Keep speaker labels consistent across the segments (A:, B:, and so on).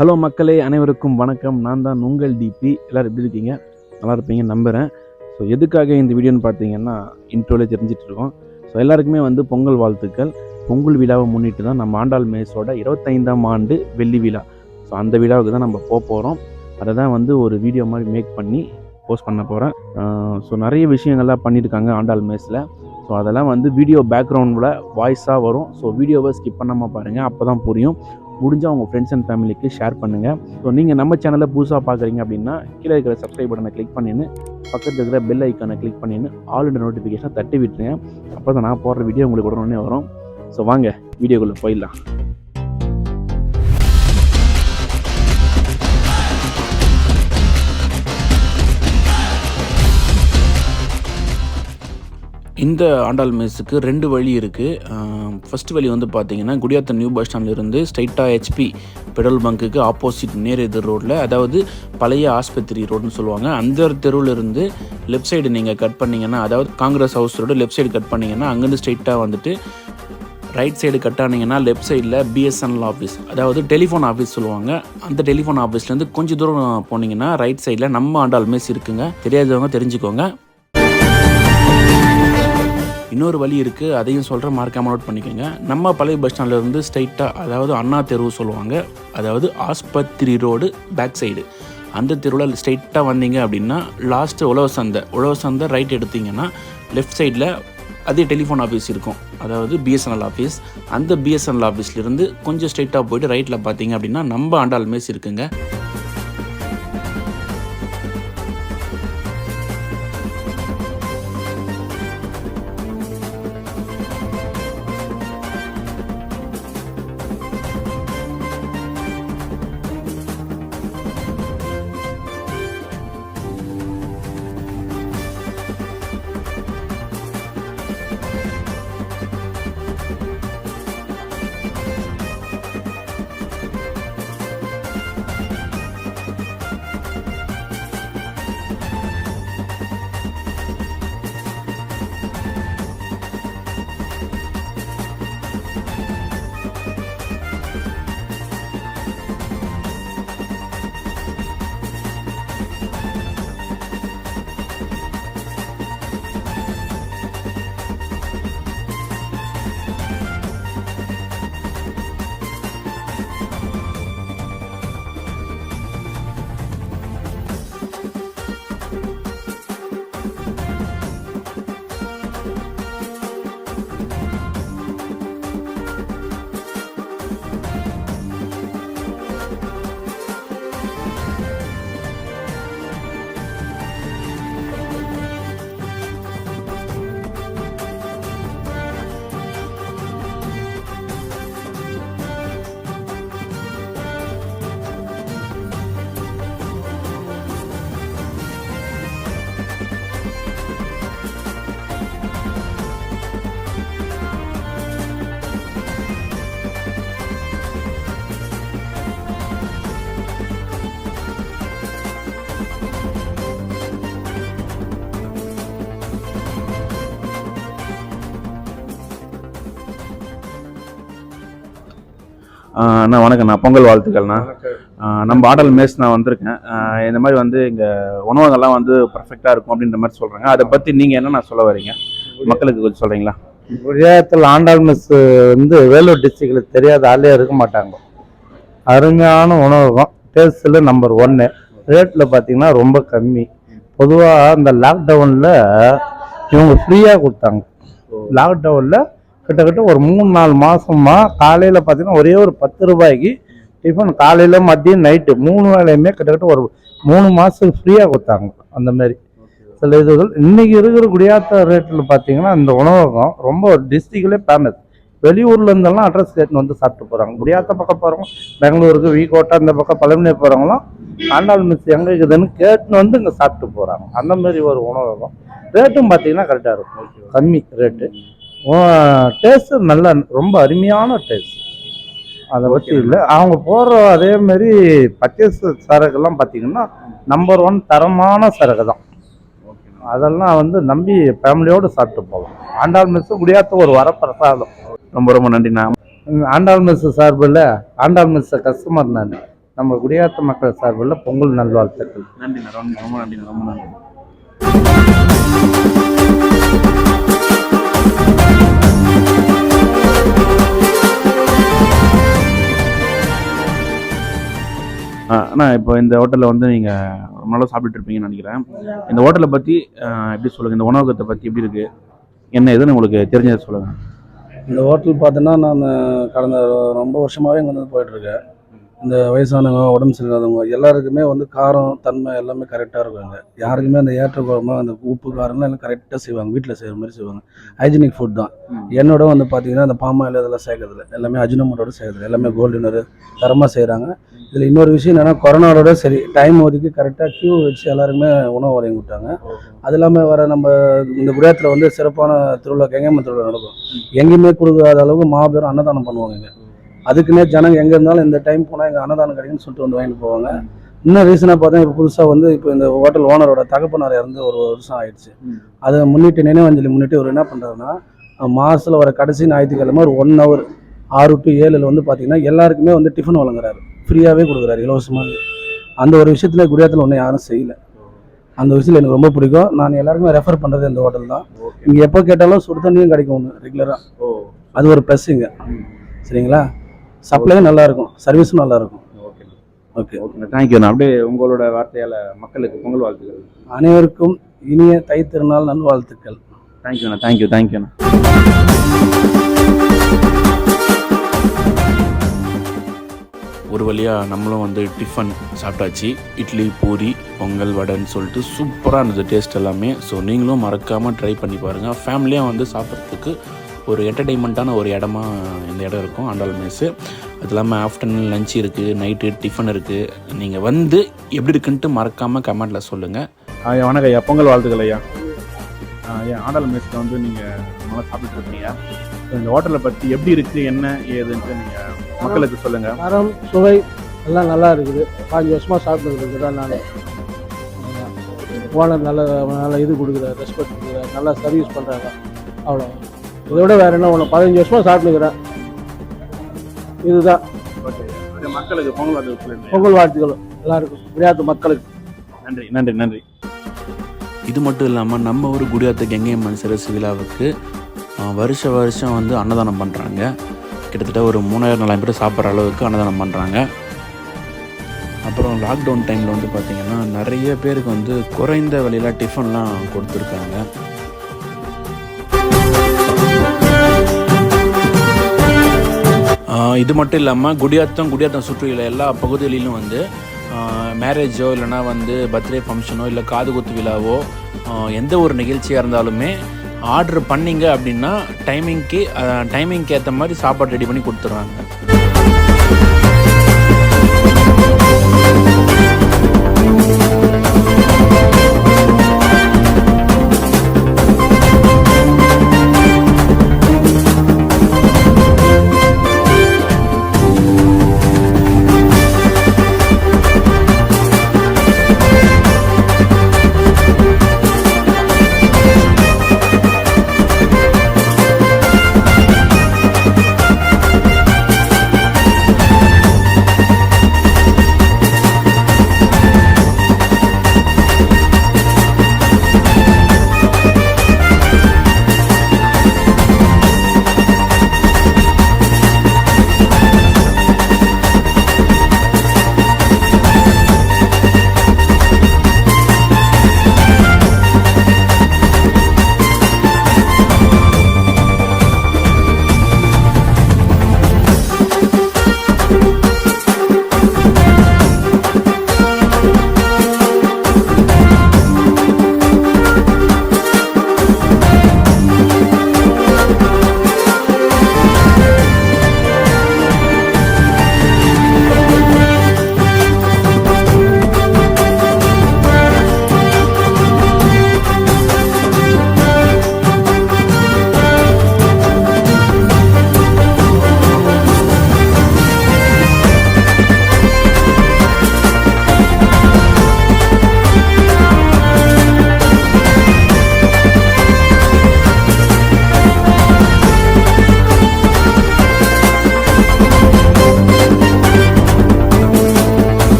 A: Hello மக்களே அனைவருக்கும் வணக்கம். நான் தான் உங்கள் டிபி எல்லோரும் எப்படி இருக்கீங்க? நல்லா இருப்பீங்க நம்புகிறேன் ஸோ எதுக்காக இந்த வீடியோன்னு பார்த்தீங்கன்னா இன்ட்ரோலே தெரிஞ்சிட்டு இருக்கோம். ஸோ எல்லாருக்குமே வந்து பொங்கல் வாழ்த்துக்கள். பொங்கல் விழாவை முன்னிட்டு தான் நம்ம ஆண்டாள் மேஸோட இருபத்தைந்தாம் ஆண்டு வெள்ளி விழா. ஸோ அந்த விழாவுக்கு தான் நம்ம போக போகிறோம் அதை தான் வந்து ஒரு வீடியோ மாதிரி மேக் பண்ணி போஸ்ட் பண்ண போகிறேன் ஸோ நிறைய விஷயங்கள்லாம் பண்ணியிருக்காங்க ஆண்டாள் மேஸில். ஸோ அதெல்லாம் வந்து வீடியோ பேக்ரவுண்டில் வாய்ஸாக வரும். ஸோ வீடியோவை ஸ்கிப் பண்ணாமல் பாருங்கள் அப்போ தான் புரியும். முடிஞ்சால் உங்கள் ஃப்ரெண்ட்ஸ் அண்ட் ஃபேமிலிக்கு ஷேர் பண்ணுங்கள் ஸோ நீங்கள் நம்ம சேனலை புதுசாக பார்க்குறீங்க அப்படின்னா கீழே இருக்கிற சப்ஸ்கிரைப் பட்டனை கிளிக் பண்ணின்னு பக்கத்தில் இருக்கிற பெல் ஐக்கானை கிளிக் பண்ணின்னு ஆல் நோட்டிஃபிகேஷனை தட்டி விட்டுருங்க. அப்போ தான் நான் போடுற வீடியோ உங்களுக்கு உடனே வரும். ஸோ வாங்க வீடியோக்குள்ளே போயிடலாம். இந்த ஆண்டாள் மெஸ்ஸுக்கு ரெண்டு வழி இருக்குது ஃபர்ஸ்ட் வழி வந்து பார்த்தீங்கன்னா குடியாத்தம் நியூ பஸ் ஸ்டாண்ட்லேருந்து ஸ்ட்ரைட்டாக ஹெச்பி பெட்ரோல் பங்க்குக்கு ஆப்போசிட் நேர் எதிர் ரோட்டில் அதாவது பழைய ஆஸ்பத்திரி ரோடுன்னு சொல்லுவாங்க. அந்த தெருவில் இருந்து லெஃப்ட் சைடு நீங்கள் கட் பண்ணிங்கன்னா அதாவது Congress house road left side cut பண்ணிங்கன்னா அங்கேருந்து ஸ்ட்ரைட்டாக வந்துட்டு ரைட் சைடு கட் ஆனீங்கன்னா லெஃப்ட் சைடில் பிஎஸ்என்எல் ஆஃபீஸ் அதாவது டெலிஃபோன் ஆஃபீஸ் சொல்லுவாங்க. அந்த டெலிஃபோன் ஆஃபீஸ்லேருந்து கொஞ்சம் தூரம் போனீங்கன்னா ரைட் சைடில் நம்ம ஆண்டாள் மெஸ் இருக்குங்க. தெரியாதவங்க தெரிஞ்சுக்கோங்க. இன்னொரு வழி இருக்குது அதையும் சொல்கிற மறக்காம நோட் பண்ணிக்கோங்க. நம்ம பழைய பஸ் ஸ்டாண்ட்லேருந்து ஸ்ட்ரைட்டாக அதாவது அண்ணா தெருவு சொல்லுவாங்க அதாவது ஆஸ்பத்திரி ரோடு பேக் சைடு அந்த தெருவில் ஸ்ட்ரைட்டாக வந்தீங்க அப்படின்னா லாஸ்ட்டு உழவு சந்தை உழவு சந்தை ரைட் எடுத்தீங்கன்னா லெஃப்ட் சைடில் அதே டெலிஃபோன் ஆஃபீஸ் இருக்கும். அதாவது பிஎஸ்என்எல் ஆஃபீஸ் அந்த பிஎஸ்என்எல் ஆஃபீஸ்லேருந்து கொஞ்சம் ஸ்ட்ரைட்டாக போயிட்டு ரைட்டில் பார்த்தீங்க அப்படின்னா நம்ம ஆண்டாள் மேஸ் இருக்குங்க. அண்ணா வணக்கம்ண்ணா பொங்கல் வாழ்த்துக்கள்ண்ணா நம்ம ஆடல் மேஸ் நான் வந்திருக்கேன். இந்த மாதிரி வந்து இங்கே உணவகங்கள்லாம் வந்து பர்ஃபெக்டாக இருக்கும் அப்படின்ற மாதிரி சொல்கிறாங்க அதை பற்றி நீங்கள் என்னண்ணா சொல்ல வரீங்க? மக்களுக்கு கொஞ்சம் சொல்கிறீங்களா
B: விஜயத்தில் ஆண்டாள் மெஸ் வந்து வேலூர் டிஸ்ட்ரிக்டில் தெரியாத ஆளே இருக்க மாட்டாங்க. அருமையான உணவகம். டேஸ்ட்டில் நம்பர் ஒன்று ரேட்டில் பார்த்தீங்கன்னா ரொம்ப கம்மி. பொதுவாக இந்த லாக்டவுனில் இவங்க ஃப்ரீயாக கொடுத்தாங்க. லாக்டவுனில் கிட்டத்தட்ட ஒரு மூணு நாலு மாதமாக காலையில் பார்த்தீங்கன்னா ஒரே ஒரு பத்து ரூபாய்க்கு டிஃபன் காலையில் மதியம் நைட்டு மூணு வேலையுமே கிட்டத்தட்ட ஒரு மூணு மாதத்துக்கு ஃப்ரீயாக கொடுத்தாங்க. அந்த மாதிரி. சில இதுகள். இன்றைக்கி இருக்கிற குடியாத்த ரேட்டில் பார்த்தீங்கன்னா இந்த உணவகம் ரொம்ப டிஸ்ட்ரிக்ட்லேயே ஃபேமஸ் வெளியூர்லேருந்தெல்லாம் அட்ரஸ் கேட்டுன்னு வந்து சாப்பிட்டு போகிறாங்க குடியாத்த பக்கம் போகிறவங்க பெங்களூருக்கு வீக்கோட்டை இந்த பக்கம் பழமனே போகிறவங்களாம் ஆண்டாள் மிஸ் எங்கே இருக்குதுன்னு கேட்டுன்னு வந்து இங்கே சாப்பிட்டு போகிறாங்க அந்த மாதிரி ஒரு உணவகம். ரேட்டும் பார்த்தீங்கன்னா கரெக்டாக இருக்கும். கம்மி ரேட்டு டேஸ்ட்டு நல்ல ரொம்ப அருமையான டேஸ்ட் அதை பற்றி இல்லை. அவங்க போடுற அதே மாதிரி பர்ச்சேஸ் சரக்குலாம் பார்த்தீங்கன்னா நம்பர் ஒன் தரமான சரக்கு தான். அதெல்லாம் வந்து நம்பி ஃபேமிலியோடு சாப்பிட்டு போகலாம் ஆண்டாள் மெஸ்ஸு குடியாத்த ஒரு வரப்பிரசாதம்.
A: ரொம்ப ரொம்ப நன்றிண்ணா
B: ம், ஆண்டாள் மெஸ் சார்பில் ஆண்டாள் மெஸ் கஸ்டமர் நான். நம்ம குடியாத்த மக்கள் சார்பில் பொங்கல் நல்வாழ்த்துக்கள்.
A: நன்றிண்ணா ரொம்ப நன்றிண்ணா ரொம்ப நன்றி. அண்ணா இப்போ இந்த ஹோட்டலில் வந்து நீங்கள் ரொம்ப நாளாக சாப்பிட்டு இருப்பீங்கன்னு நினைக்கிறேன். இந்த ஹோட்டலை பற்றி எப்படி சொல்லுங்கள் இந்த உணவகத்தை பற்றி எப்படி இருக்குது என்ன எதுன்னு உங்களுக்கு தெரிஞ்சதை சொல்லுங்கள்
C: இந்த ஹோட்டல் பார்த்தோன்னா நான் கடந்த ரொம்ப வருஷமாகவே இங்கே வந்து போயிட்டுருக்கேன் இந்த வயசானவங்க உடம்பு சரியில்லாதவங்க எல்லாருக்குமே வந்து காரம் தன்மை எல்லாமே கரெக்டாக இருக்குங்க யாருக்குமே அந்த ஏற்ற குழம்பு அந்த உப்பு காரம்லாம் எல்லாம் கரெக்டாக செய்வாங்க. வீட்டில் செய்கிற மாதிரி செய்வாங்க. ஹைஜீனிக் ஃபுட் தான். என்னோட வந்து பார்த்தீங்கன்னா அந்த பாமாயில் இதெல்லாம் சேர்க்கறதில்ல. எல்லாமே அஜினமோட்டோட சேர்க்கறது எல்லாமே கோல்டினர் தரமாக செய்கிறாங்க இதில் இன்னொரு விஷயம் என்னென்னா கொரோனாவோட சரி டைம் ஒதுக்கி கரெக்டாக க்யூ வச்சு எல்லாருமே உணவு வழங்கி விட்டாங்க அது இல்லாமல் வர நம்ம இந்த குடியாத்தில் வந்து சிறப்பான திருவிழா கெங்கம்மன் திருவிழா நடக்கும். எங்கேயுமே கொடுக்காத அளவுக்கு மாபெரும் அன்னதானம் பண்ணுவாங்க இங்கே. அதுக்குன்னே ஜனங்க எங்கே இருந்தாலும் இந்த டைம் போனால் எங்கள் அன்னதானம் கிடைக்குன்னு சொல்லிட்டு வந்து வாங்கிட்டு போவாங்க. இன்னும் ரீசனாக பார்த்தா இப்போ புதுசாக வந்து இப்போ இந்த ஹோட்டல் ஓனரோட தகப்பனார் இறந்து ஒரு வருஷம் ஆயிடுச்சு. அதை முன்னிட்டு நினைவஞ்சலி முன்னிட்டு அவர் என்ன பண்ணுறாருன்னா மாதத்தில் வர கடைசி ஞாயிற்றுக்கிழமை ஒரு ஒன் ஹவர் ஆறு டு ஏழில் வந்து பார்த்தீங்கன்னா எல்லாருக்குமே வந்து டிஃபன் வழங்குறாரு. ஃப்ரீயாகவே கொடுக்குறாரு இலவசமாக அந்த ஒரு விஷயத்தில் குடியாத்தில் ஒன்றும் யாரும் செய்யல. அந்த விஷயத்தில் எனக்கு ரொம்ப பிடிக்கும். நான் எல்லாருக்குமே ரெஃபர் பண்ணுறது இந்த ஹோட்டல் தான். இங்கே எப்போ கேட்டாலும் சுடு தண்ணியும் கிடைக்கும் ஒன்று ரெகுலராக
A: ஓ.
C: அது ஒரு ப்ளஸ்ஸுங்க சரிங்களா? சப்ளையும் நல்லா இருக்கும் சர்வீஸும் நல்லா இருக்கும்
A: ஓகே
C: ஓகே
A: தேங்க்யூண்ணா அப்படியே உங்களோட வார்த்தையால் மக்களுக்கு பொங்கல் வாழ்த்துக்கள்.
C: அனைவருக்கும் இனிய தை திருநாள் நல்வாழ்த்துக்கள்.
A: தேங்க்யூண்ணா தேங்க்யூ தேங்க்யூண்ணா ஒரு வழியாக நம்மளும் வந்து டிஃபன் சாப்பிட்டாச்சு. இட்லி பூரி பொங்கல் வடைன்னு சொல்லிட்டு சூப்பராக இருந்தது. டேஸ்ட் எல்லாமே. ஸோ நீங்களும் மறக்காமல் ட்ரை பண்ணி பாருங்கள் ஃபேமிலியாக வந்து சாப்பிட்றதுக்கு ஒரு என்டர்டெயின்மெண்ட்டான ஒரு இடமா இந்த இடம் இருக்கும் ஆண்டாள் மெஸ்ஸு அது இல்லாமல் ஆஃப்டர்நூன் லஞ்ச் இருக்குது நைட்டு டிஃபன் இருக்குது நீங்கள் வந்து எப்படி இருக்குன்ட்டு மறக்காமல் கமெண்ட்டில் சொல்லுங்கள் ஐயா வணக்கம் ஐயா. பொங்கல் வாழ்த்துக்கள் ஐயா. ஐயா ஆண்டாள் மெஸ்ஸில் வந்து நீங்கள் நல்லா சாப்பிட்டுட்டு இருக்கீங்க. இந்த ஹோட்டலை பற்றி எப்படி இருக்குது என்ன ஏதுன்ட்டு நீங்கள் மக்களுக்கு சொல்லுங்கள்
D: தரம் சுவை எல்லாம் நல்லா இருக்குது. பாஞ்சு வருஷமாக சாப்பிட்டு இருக்கிறேன் நான் ஓனர் நல்ல நல்ல இது கொடுக்குறாரு ரெஸ்பெக்ட் கொடுக்குறாரு. நல்லா சர்வீஸ் பண்ணுறாங்க அவ்வளோ இதை விட வேறு என்ன ஒன்று பதினஞ்சு வருஷமாக சாப்பிட்டுக்கிறேன். இதுதான்.
A: மக்களுக்கு பொங்கல் வாழ்த்துக்கள்
D: பொங்கல் வாழ்த்துக்கள். எல்லாருக்கும். விளையாட்டு மக்களுக்கு.
A: நன்றி நன்றி நன்றி.
E: இது மட்டும் இல்லாமல் நம்ம ஒரு குடியாத்த கெங்கையம்மன் சிரசு விழாவுக்கு வருஷ வருஷம் வந்து அன்னதானம் பண்ணுறாங்க கிட்டத்தட்ட ஒரு மூணாயிரம் நாலாயிரம் பேர் சாப்பிட்ற அளவுக்கு அன்னதானம் பண்ணுறாங்க அப்புறம் லாக்டவுன் டைமில் வந்து பார்த்திங்கன்னா நிறைய பேருக்கு வந்து குறைந்த விலையில் டிஃபன்லாம் கொடுத்துருக்காங்க. இது மட்டும் இல்லாமல் குடியாத்தம் குடியாத்தம் சுற்றியுள்ள எல்லா பகுதிகளிலும் வந்து மேரேஜோ இல்லைனா வந்து பர்த்டே ஃபங்க்ஷனோ இல்லை காது குத்து விழாவோ எந்த ஒரு நிகழ்ச்சியாக இருந்தாலுமே ஆர்டர் பண்ணீங்க அப்படின்னா டைமிங்க்கு டைமிங்க்கு ஏற்ற மாதிரி சாப்பாடு ரெடி பண்ணி கொடுத்துட்றாங்க.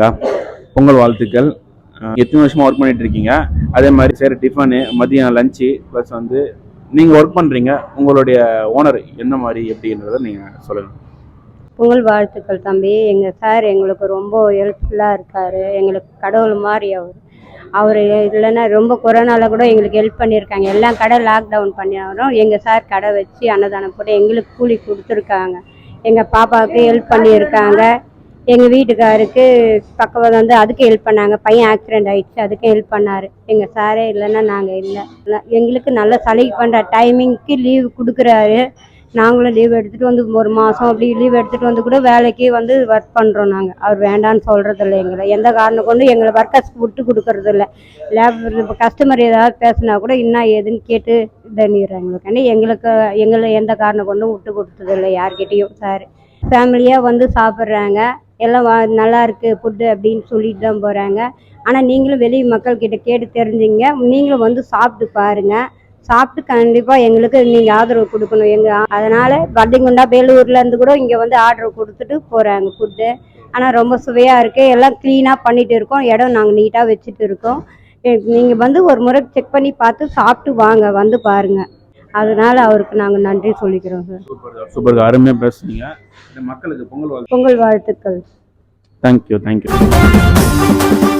A: வாங்க பொங்கல் வாழ்த்துக்கள். எத்தனை வருஷமா ஒர்க் பண்ணிட்டு இருக்கீங்க அதே மாதிரி சரி டிஃபனு மதியம் லஞ்சு ப்ளஸ் வந்து நீங்கள் ஒர்க் பண்ணுறீங்க உங்களுடைய ஓனர் என்ன மாதிரி எப்படின்றத நீங்கள் சொல்லணும்
F: பொங்கல் வாழ்த்துக்கள் தம்பி. எங்கள் சார் எங்களுக்கு ரொம்ப ஹெல்ப்ஃபுல்லாக இருக்கார். எங்களுக்கு கடவுள் மாதிரி அவர். அவர் இல்லைன்னா ரொம்ப கொரோனாவில் கூட எங்களுக்கு ஹெல்ப் பண்ணியிருக்காங்க. எல்லாம் கடை லாக்டவுன் பண்ணியாலும் எங்கள் சார் கடை வச்சு அன்னதானம் போட்டு எங்களுக்கு கூலி கொடுத்துருக்காங்க. எங்கள் பாப்பாவுக்கு ஹெல்ப் பண்ணியிருக்காங்க. எங்கள் வீட்டுக்காருக்கு பக்கம் வந்து அதுக்கு ஹெல்ப் பண்ணாங்க. பையன் ஆக்சிடென்ட் ஆயிடுச்சு. அதுக்கு ஹெல்ப் பண்ணார். எங்கள் சாரே இல்லைன்னா நாங்கள் இல்லை. எங்களுக்கு நல்ல சலுகை பண்ணுற டைமிங்க்கு லீவ் கொடுக்குறாரு. நாங்களும் லீவ் எடுத்துகிட்டு வந்து ஒரு மாதம் அப்படி லீவ் எடுத்துகிட்டு வந்து கூட வேலைக்கு வந்து ஒர்க் பண்ணுறோம் நாங்கள் அவர் வேண்டான்னு சொல்கிறது இல்லை எங்களை. எந்த காரணம் கொண்டு எங்களை ஒர்க்கர்ஸ் விட்டு கொடுக்கறது இல்லை லேபர் இப்போ கஸ்டமர் ஏதாவது பேசுனா கூட என்ன ஏதுன்னு கேட்டு பண்ணிடுறாங்க எங்களுக்கு எங்களுக்கு எங்களை எந்த காரணம் கொண்டும் விட்டு கொடுத்ததில்லை யார்கிட்டேயும் சார் ஃபேமிலியாக வந்து சாப்பிட்றாங்க. எல்லாம் வா- நல்லாயிருக்கு ஃபுட்டு அப்படின்னு சொல்லிட்டு தான் போகிறாங்க ஆனால் நீங்களும் வெளி மக்கள்கிட்ட கேட்டு தெரிஞ்சுங்க. நீங்களும் வந்து சாப்பிட்டு பாருங்கள் சாப்பிட்டு கண்டிப்பாக எங்களுக்கு நீங்கள் ஆதரவு கொடுக்கணும். எங்கள் அதனால் பட்டிங்குண்டா வேலூர்லேருந்து கூட இங்கே வந்து ஆர்டர் கொடுத்துட்டு போகிறாங்க ஃபுட்டு ஆனால் ரொம்ப சுவையாக இருக்குது எல்லாம் க்ளீனாக பண்ணிட்டு இருக்கோம். இடம் நாங்கள் நீட்டாக வச்சுட்டு இருக்கோம். நீங்கள் வந்து ஒரு முறை செக் பண்ணி பார்த்து சாப்பிட்டு வாங்க. வந்து பாருங்கள் அதனால அவருக்கு நாங்கள் நன்றி சொல்லிக்கிறோம் சார்.
A: சூப்பர் சூப்பர் அருமையாக பேசுனீங்க. மக்களுக்கு பொங்கல்
F: பொங்கல் வாழ்த்துக்கள்.
A: தேங்க்யூ தேங்க்யூ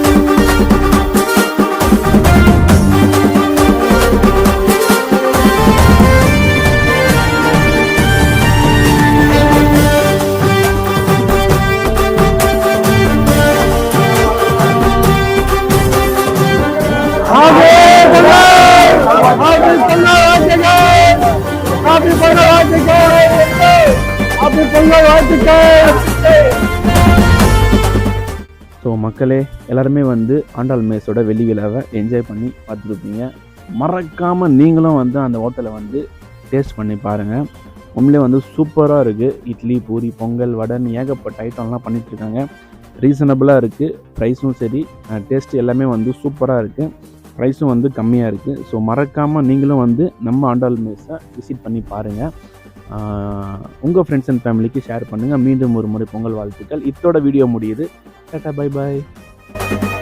A: மக்களே எல்லாருமே வந்து ஆண்டாள் மேஸோட வெள்ளி விழாவை என்ஜாய் பண்ணி பார்த்துருப்பீங்க. மறக்காமல் நீங்களும் வந்து அந்த ஹோட்டலை வந்து டேஸ்ட் பண்ணி பாருங்கள் உண்மையிலே வந்து சூப்பராக இருக்குது இட்லி பூரி பொங்கல் வடைன்னு ஏகப்பட்ட ஐட்டம்லாம் பண்ணிகிட்ருக்காங்க ரீசனபிளாக இருக்குது ப்ரைஸும் சரி டேஸ்ட் எல்லாமே வந்து சூப்பராக இருக்குது ப்ரைஸும் வந்து கம்மியாக இருக்குது ஸோ மறக்காமல் நீங்களும் வந்து நம்ம ஆண்டாள் மேஸை விசிட் பண்ணி பாருங்கள் உங்கள் ஃப்ரெண்ட்ஸ் அண்ட் ஃபேமிலிக்கு ஷேர் பண்ணுங்கள் மீண்டும் ஒரு முறை பொங்கல் வாழ்த்துக்கள். இத்தோட வீடியோ முடியுது. kata bye-bye.